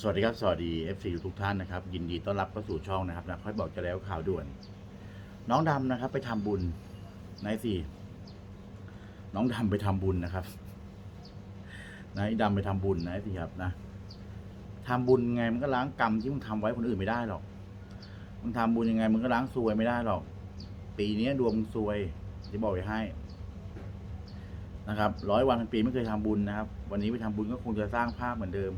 สวัสดีครับ สวัสดี FC ทุกท่านนะครับ ยินดีต้อนรับเข้าสู่ช่องนะครับนะค่อยบอกจะแล้วข่าวด่วน น้องดำนะครับ ไปทำบุญนายสี่น้องดำไปทำบุญนะครับนายดำไปทำบุญนายสี่ครับนะทำบุญไงมันก็ล้างกรรมที่มึงทำไว้คนอื่นไม่ได้หรอกมึงทำบุญยังไงมึงก็ล้างซวยไม่ได้หรอก ปีนี้ดวงมึงซวยจะบอกไว้ให้นะครับร้อยวันพันปีไม่เคยทำบุญนะครับ วันนี้ไปทำบุญก็คงจะสร้างภาพเหมือนเดิม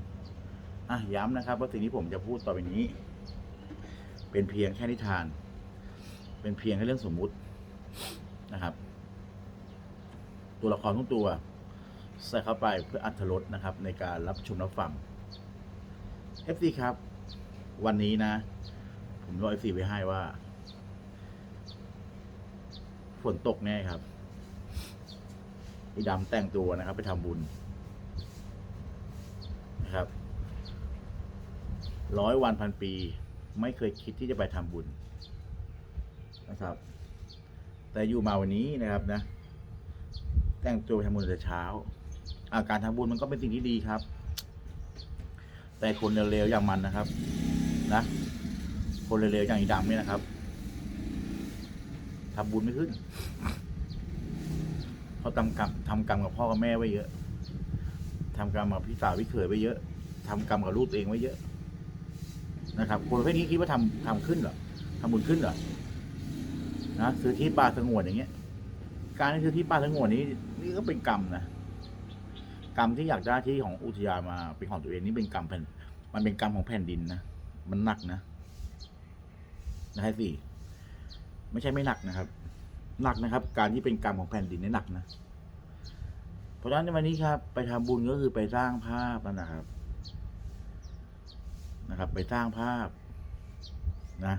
อะย้ำนะครับว่าสิ่งที่ผมจะพูดต่อไปนี้ เป็นเพียงแค่นิทาน เป็นเพียงแค่เรื่องสมมุตินะครับ ตัวละครทุกตัว ใส่เข้าไปเพื่ออัธรสนะครับ ในการรับชมรับฟัง FC ครับ วันนี้นะ ผมรอ FC ไว้ให้ว่า ฝนตกแน่ครับไอีดำแต่งตัวนะครับ ไปทำบุญนะครับ ร้อยวันพันปี ไม่เคยคิดที่จะไปทำบุญนะครับ แต่อยู่มาวันนี้นะครับนะ แต่งตัวไปทำบุญแต่เช้า อาการทำบุญมันก็เป็นสิ่งที่ดีครับ แต่คนเร็วๆอย่างมันนะครับ นะ คนเร็วๆอย่างอีดำเนี่ยนะครับทำบุญไม่ขึ้นเขาทำกรรมทำกรรมกับพ่อกับแม่ไว้เยอะทำกรรมกับพี่สาวพี่เขยไว้เยอะทำกรรมกับลูกตัวเองไว้เยอะ นะครับคนประเภทนี้คิดว่าทำทำขึ้นเหรอทำบุญขึ้นเหรอนะซื้อที่ป่าสงวนอย่างเงี้ย การที่ซื้อที่ป่าสงวนนี้นี่ก็เป็นกรรมนะกรรมที่อยากได้ที่ของอุทยานมาเป็นของตัวเองนี่เป็นกรรมแผ่นมันเป็นกรรมของแผ่นดินนะมันหนักนะนะฮะสิไม่ใช่ไม่หนักนะครับ หนักนะครับ การที่เป็นกรรมของแผ่นดินนี่หนักนะเพราะฉะนั้นในวันนี้ครับ ไปทำบุญก็คือไปสร้างภาพนั่นนะครับ นะครับ ไปสร้างภาพนะ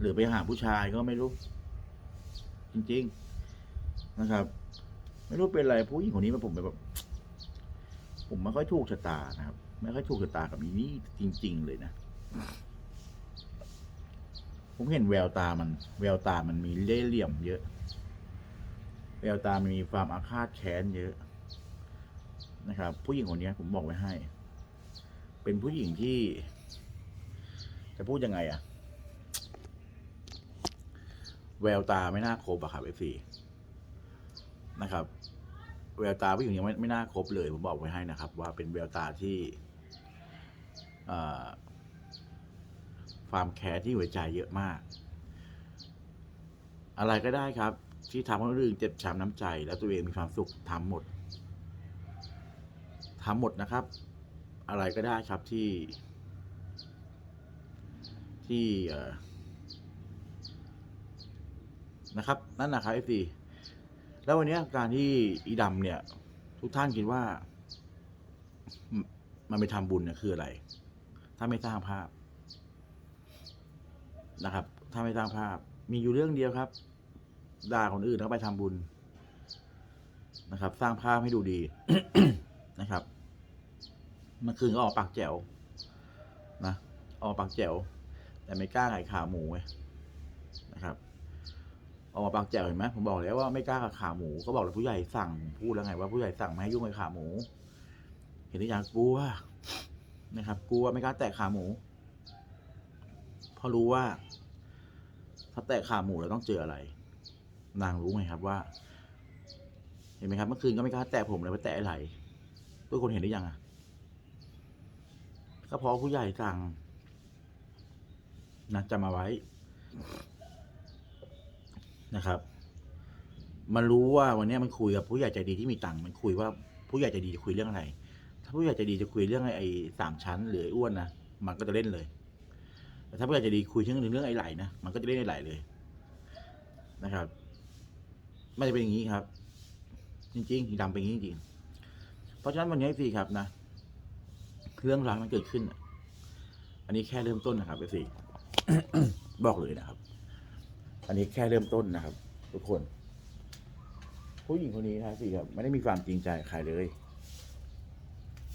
หรือไปหาผู้ชายก็ไม่รู้ จริง ๆนะครับ ไม่รู้เป็นอะไรผู้หญิงคนนี้มันผมแบบผมไม่ค่อยถูกชะตานะครับ ไม่ค่อยถูกชะตากับอีนี่จริง ๆ เลยนะ ผมเห็นแววตามัน แววตามันมีเล่ห์เหลี่ยมเยอะ แววตามันมีความอาฆาตแค้นเยอะนะครับ ผู้หญิงคนนี้ผมบอกไว้ให้ เป็นผู้หญิงที่ จะพูดยังไงอะแววตาไม่น่าครบอะครับเอฟซีนะครับ แววตาผู้หญิงยังไม่ไม่น่าครบเลย ผมบอกไว้ให้นะครับ ว่าเป็นแววตาที่ความแคร์ที่หัวใจเยอะมาก อะไรก็ได้ครับ ที่ทำให้คนอื่นเจ็บช้ำน้ำใจ แล้วตัวเองมีความสุขทำหมดทำหมดนะครับ อะไรก็ได้ครับที่ ที่นะครับ นั่นนะครับเอฟซีแล้ววันนี้การที่อีดำเนี่ย ทุกท่านคิดว่ามมันไปทำบุญเนี่ยคืออะไร ถ้าไม่สร้างภาพนะครับ ถ้าไม่สร้างภาพ มีอยู่เรื่องเดียวครับ ด่าคนอื่นแล้วไปทำบุญนะครับ สร้างภาพให้ดูดีนะครับเมื่อคืนก็ออกปากแจ๋วนะ ออกปากแจ๋ว แต่ไม่กล้าขายขาหมูไงนะครับออกมาปากแจ๋วเห็นไหมผมบอกแล้วว่าไม่กล้าขายขาหมูก็บอกเลยผู้ใหญ่สั่งพูดแล้วไงว่าผู้ใหญ่สั่งไม่ให้ยุ่งกับขาหมู เห็นหรือยังกลัวนะครับกลัวไม่กล้าแตะขาหมูเพราะรู้ว่า ถ้าแตะขาหมูแล้วต้องเจออะไร นางรู้ไหมครับว่า เห็นไหมครับเมื่อคืนก็ไม่กล้าแตะผมเลยไปแตะอะไรทุกคนเห็นหรือยังอะก็เพราะผู้ใหญ่สั่ง นะจำมาไว้นะครับ มันรู้ว่าวันนี้มันคุยกับผู้ใหญ่ใจดีที่มีตังค์มันคุยว่าผู้ใหญ่ใจดีจะคุยเรื่องอะไร ถ้าผู้ใหญ่ใจดีจะคุยเรื่องไอ้สามชั้นหรือไอ้อ้วนนะมันก็จะเล่นเลยแต่ถ้าผู้ใหญ่ใจดีคุยเรื่องเรื่องไอ้ไหลนะมันก็จะเล่นไอ้ไหลเลยนะครับไม่จะเป็นอย่างนี้ครับ จริงๆดำเป็นอย่างนี้จริงเพราะฉะนั้นวันนี้สิครับนะ เรื่องราวมันเกิดขึ้น อันนี้แค่เริ่มต้นนะครับเอฟซี บอกเลยนะครับ อันนี้แค่เริ่มต้นนะครับ ทุกคน ผู้หญิงคนนี้นะสิครับ ไม่ได้มีความจริงใจใครเลย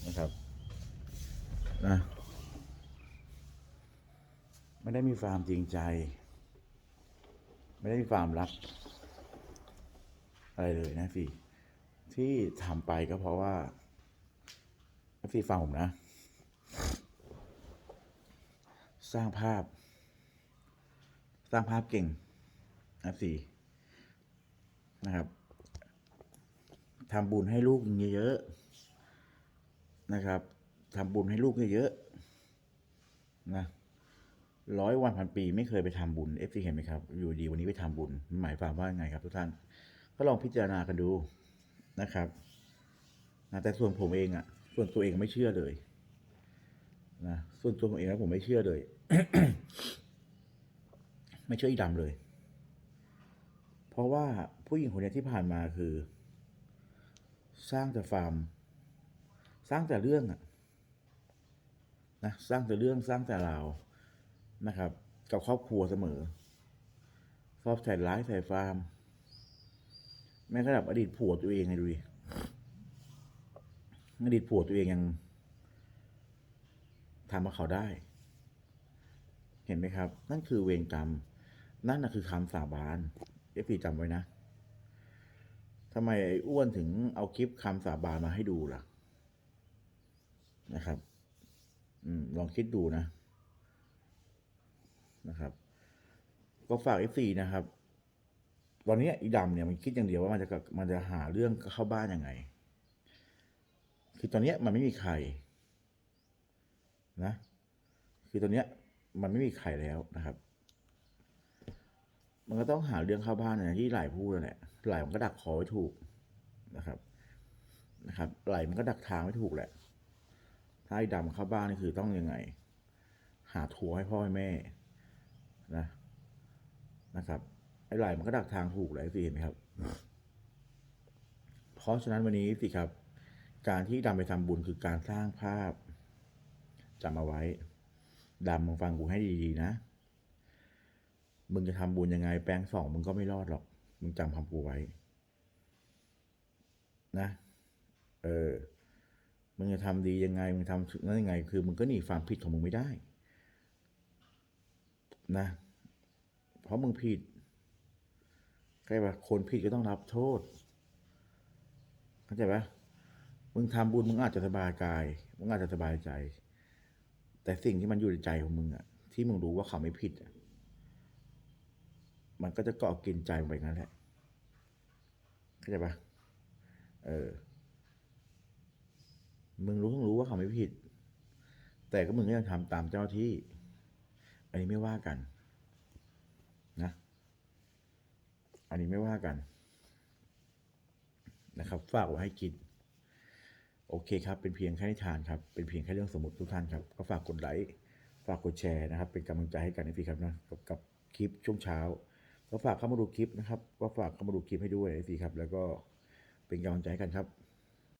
นะครับนะไม่ได้มีความจริงใจ ไม่ได้มีความรัก อะไรเลยนะสิที่ทำไปก็เพราะว่าพี่ฟังผมนะ สร้างภาพ สร้างภาพเก่งนะสี่นะครับทำบุญให้ลูกเยอะๆนะครับทำบุญให้ลูกเยอะๆนะร้อยวันพันปีไม่เคยไปทำบุญเอฟซีเห็นไหมครับ อยู่ดีวันนี้ไปทำบุญ หมายความว่าไงครับทุกท่าน ก็ลองพิจารณากันดูนะครับนะแต่ส่วนผมเองอะ่ะ ส่วนตัวเองไม่เชื่อเลยนะส่วนตัวผมเองแล้วผมไม่เชื่อเลย ไม่เชื่ออีดำเลย เพราะว่าผู้หญิงคนนี้ที่ผ่านมาคือ สร้างแต่ฟาร์ม สร้างแต่เรื่องอะนะสร้างแต่เรื่องสร้างแต่ราวนะครับ กับครอบครัวเสมอชอบใส่ร้ายใส่ฟาร์ม แม้กระทั่งอดีตผัวตัวเองไงดูดิอดีตผัวตัวเองยังทำมาเขาได้ เห็นไหมครับ นั่นคือเวรกรรม นั่นนะคือคำสาบานเอฟพีจำไว้นะทำไมไอ้อ้วนถึงเอาคลิปคำสาบานมาให้ดูล่ะ นะครับ อืม ลองคิดดูนะ นะครับ ก็ฝากเอฟซีนะครับ ตอนนี้อีดำเนี่ยมันคิดอย่างเดียวว่ามันจะมันจะหาเรื่องเข้าบ้านยังไง คือตอนนี้มันไม่มีใคร นะ คือตอนนี้มันไม่มีใครแล้วนะครับ มันก็ต้องหาเรื่องเข้าบ้านอย่างที่หลายพูดนั่นแหละหลายมันก็ดักคอไว้ถูกนะครับ นะครับหลายมันก็ดักทางไว้ถูกแหละ ถ้าไอ้ดำเข้าบ้านนี่คือต้องยังไง หาทัวร์ให้พ่อให้แม่นะนะครับ ไอ้ไหลมันก็ดักทางถูกเลยสิเห็นไหมครับ เพราะฉะนั้นวันนี้สิครับ การที่ดำไปทำบุญคือการสร้างภาพจำเอาไว้ดำมึงฟังกูให้ดีๆนะ มึงจะทำบุญยังไง แปลงสองมึงก็ไม่รอดหรอก มึงจำคำกูไว้ นะ เออ มึงจะทำดียังไง มึงทำนั้นยังไง คือ มึงก็หนีความผิดของมึงไม่ได้ นะ เพราะมึงผิดใช่ปะคนผิดก็ต้องรับโทษ เข้าใจปะมึงทำบุญมึงอาจจะสบายกาย มึงอาจจะสบายใจ แต่สิ่งที่มันอยู่ในใจของมึงอะที่มึงรู้ว่าเขาไม่ผิดอะ มันก็จะเกาะกินใจไปงั้นแหละเข้าใจปะเออ มึงรู้ต้องรู้ว่าเขาไม่ผิด แต่ก็มึงก็ยังทำตามเจ้าที่ อันนี้ไม่ว่ากัน นะ อันนี้ไม่ว่ากัน นะครับ ฝากไว้ให้คิด โอเคครับ เป็นเพียงแค่นิทานครับ เป็นเพียงแค่เรื่องสมมติทุกท่านครับ ก็ฝากกดไลค์ ฝากกดแชร์นะครับ เป็นกำลังใจให้กันนะพี่ครับนะกับกับคลิปช่วงเช้า ก็ฝากเข้ามาดูคลิปนะครับ ก็ฝากเข้ามาดูคลิปให้ด้วยนะพี่ครับ แล้วก็เป็นกำลังใจกันครับ